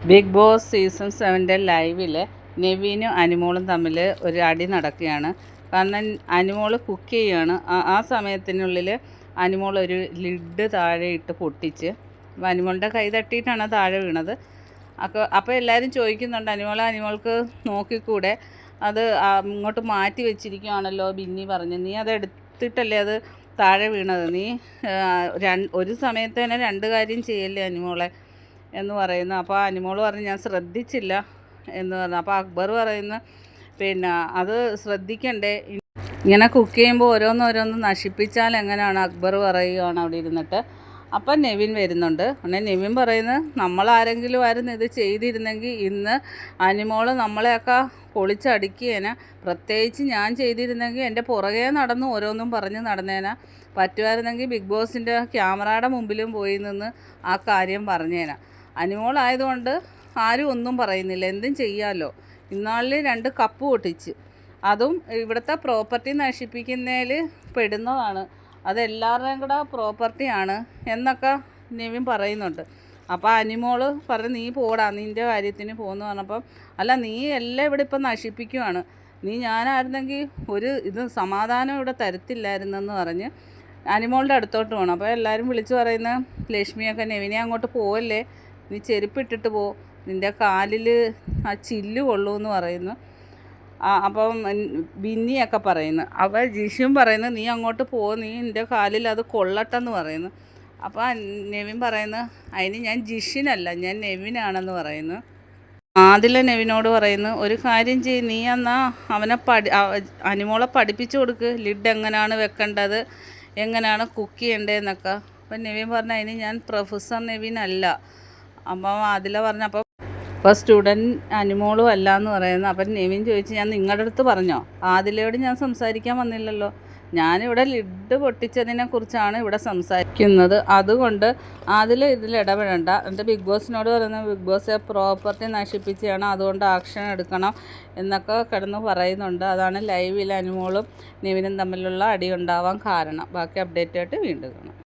Big boss season സെവന്റെ ലൈവിൽ നെവീനും അനുമോളും തമ്മിൽ ഒരു അടി നടക്കുകയാണ്. കാരണം അനുമോൾ കുക്ക് ചെയ്യുകയാണ്. ആ- സമയത്തിനുള്ളിൽ അനുമോൾ ഒരു ലിഡ് താഴെ ഇട്ട് പൊട്ടിച്ച് അപ്പോൾ അനുമോളുടെ കൈ തട്ടിയിട്ടാണ് താഴെ വീണത്. അപ്പോൾ അപ്പോൾ എല്ലാവരും ചോദിക്കുന്നുണ്ട് അനിമോൾ അനുമോൾക്ക് നോക്കിക്കൂടെ? അത് ഇങ്ങോട്ട് മാറ്റി വെച്ചിരിക്കുകയാണല്ലോ ബിന്നി പറഞ്ഞു. നീ അത് എടുത്തിട്ടല്ലേ അത് താഴെ വീണത്? നീ ഒരു സമയത്ത് തന്നെ രണ്ട് കാര്യം ചെയ്യല്ലേ അനിമോളെ? എന്ന് പറയുന്നു അപ്പോൾ അനിമോൾ പറഞ്ഞു ഞാൻ ശ്രദ്ധിച്ചില്ല എന്ന് പറഞ്ഞു. അപ്പോൾ അക്ബർ പറയുന്നു പിന്നെ അത് ശ്രദ്ധിക്കണ്ടേ? ഇങ്ങനെ കുക്ക് ചെയ്യുമ്പോൾ ഓരോന്നോരോന്ന് നശിപ്പിച്ചാൽ എങ്ങനെയാണ്? അക്ബർ പറയുകയാണ് അവിടെ ഇരുന്നിട്ട്. അപ്പം നെവിൻ വരുന്നുണ്ട്. ഉടനെ നെവിൻ പറയുന്നത് നമ്മൾ ആരെങ്കിലും ആയിരുന്നു ഇത് ചെയ്തിരുന്നെങ്കിൽ ഇന്ന് അനിമോൾ നമ്മളെയൊക്കെ പൊളിച്ചടിക്കുകേന പ്രത്യേകിച്ച് ഞാൻ ചെയ്തിരുന്നെങ്കിൽ എന്റെ പുറകെ നടന്ന് ഓരോന്നും പറഞ്ഞ് നടന്നേന. പറ്റുമായിരുന്നെങ്കിൽ ബിഗ് ബോസിന്റെ ക്യാമറയുടെ മുമ്പിലും പോയി നിന്ന് ആ കാര്യം പറഞ്ഞേന. അനിമോളായതുകൊണ്ട് ആരും ഒന്നും പറയുന്നില്ല. എന്തും ചെയ്യാമല്ലോ ഇന്നാളിൽ രണ്ട് കപ്പ് പൊട്ടിച്ച്. അതും ഇവിടുത്തെ പ്രോപ്പർട്ടി നശിപ്പിക്കുന്നതിൽ പെടുന്നതാണ്. അതെല്ലാവരുടെയും കൂടെ പ്രോപ്പർട്ടിയാണ് എന്നൊക്കെ നിവിൻ പറയുന്നുണ്ട്. അപ്പോൾ അനിമോൾ പറഞ്ഞു നീ പോടാ. നിന്റെ കാര്യത്തിന് പോകുന്നു പറഞ്ഞപ്പം അല്ല നീ എല്ലാം ഇവിടെ ഇപ്പം നശിപ്പിക്കുവാണ്. നീ ഞാനായിരുന്നെങ്കിൽ ഒരു ഇത് സമാധാനം ഇവിടെ തരത്തില്ലായിരുന്നെന്ന് പറഞ്ഞ് അനിമോളുടെ അടുത്തോട്ട് പോകണം അപ്പോൾ എല്ലാവരും വിളിച്ച് പറയുന്ന ലക്ഷ്മിയൊക്കെ നെവിനെ അങ്ങോട്ട് പോവല്ലേ? നീ ചെരുപ്പിട്ടിട്ട് പോ. നിന്റെ കാലിൽ ആ ചില്ല് കൊള്ളൂന്ന് പറയുന്നു. അപ്പം ബിന്നിയൊക്കെ പറയുന്നു. അപ്പോൾ ജിഷും പറയുന്നു നീ അങ്ങോട്ട് പോ. നീ നിന്റെ കാലിൽ അത് കൊള്ളട്ടെന്ന് പറയുന്നു. അപ്പോൾ നെവിൻ പറയുന്നു അതിന് ഞാൻ ജിഷിനല്ല ഞാൻ നെവിനാണെന്ന് പറയുന്നു. ആദില നെവിനോട് പറയുന്നു ഒരു കാര്യം ചെയ് നീ എന്നാ അവനെ പഠി അനുമോളെ പഠിപ്പിച്ചു കൊടുക്ക്. ലിഡ് എങ്ങനെയാണ് വെക്കേണ്ടത്? എങ്ങനെയാണ് കുക്ക് ചെയ്യേണ്ടതെന്നൊക്കെ. അപ്പം നെവിൻ പറഞ്ഞു അതിന് ഞാൻ പ്രൊഫസർ നെവിൻ അല്ല അപ്പം ആദില പറഞ്ഞപ്പോൾ ഇപ്പം സ്റ്റുഡന്റ് അനിമോളും അല്ല എന്ന് പറയുന്നത് അപ്പം നെവിൻ ചോദിച്ച് ഞാൻ നിങ്ങളുടെ അടുത്ത് പറഞ്ഞോ? ആദിലയോട് ഞാൻ സംസാരിക്കാൻ വന്നില്ലല്ലോ. ഞാനിവിടെ ലിഡ് പൊട്ടിച്ചതിനെ കുറിച്ചാണ് ഇവിടെ സംസാരിക്കുന്നത്. അതുകൊണ്ട് അതിൽ ഇതിൽ ഇടപെടണ്ട. എന്നിട്ട് ബിഗ് ബോസിനോട് പറയുന്നത് ബിഗ് ബോസ് പ്രോപ്പർട്ടി നശിപ്പിച്ചാണ് അതുകൊണ്ട് ആക്ഷൻ എടുക്കണം എന്നൊക്കെ കിടന്ന് പറയുന്നുണ്ട്. അതാണ് ലൈവിൽ അനുമോളും നിവിനും തമ്മിലുള്ള അടി ഉണ്ടാവാൻ കാരണം. ബാക്കി അപ്ഡേറ്റ് ആയിട്ട് വീണ്ടും കാണാം.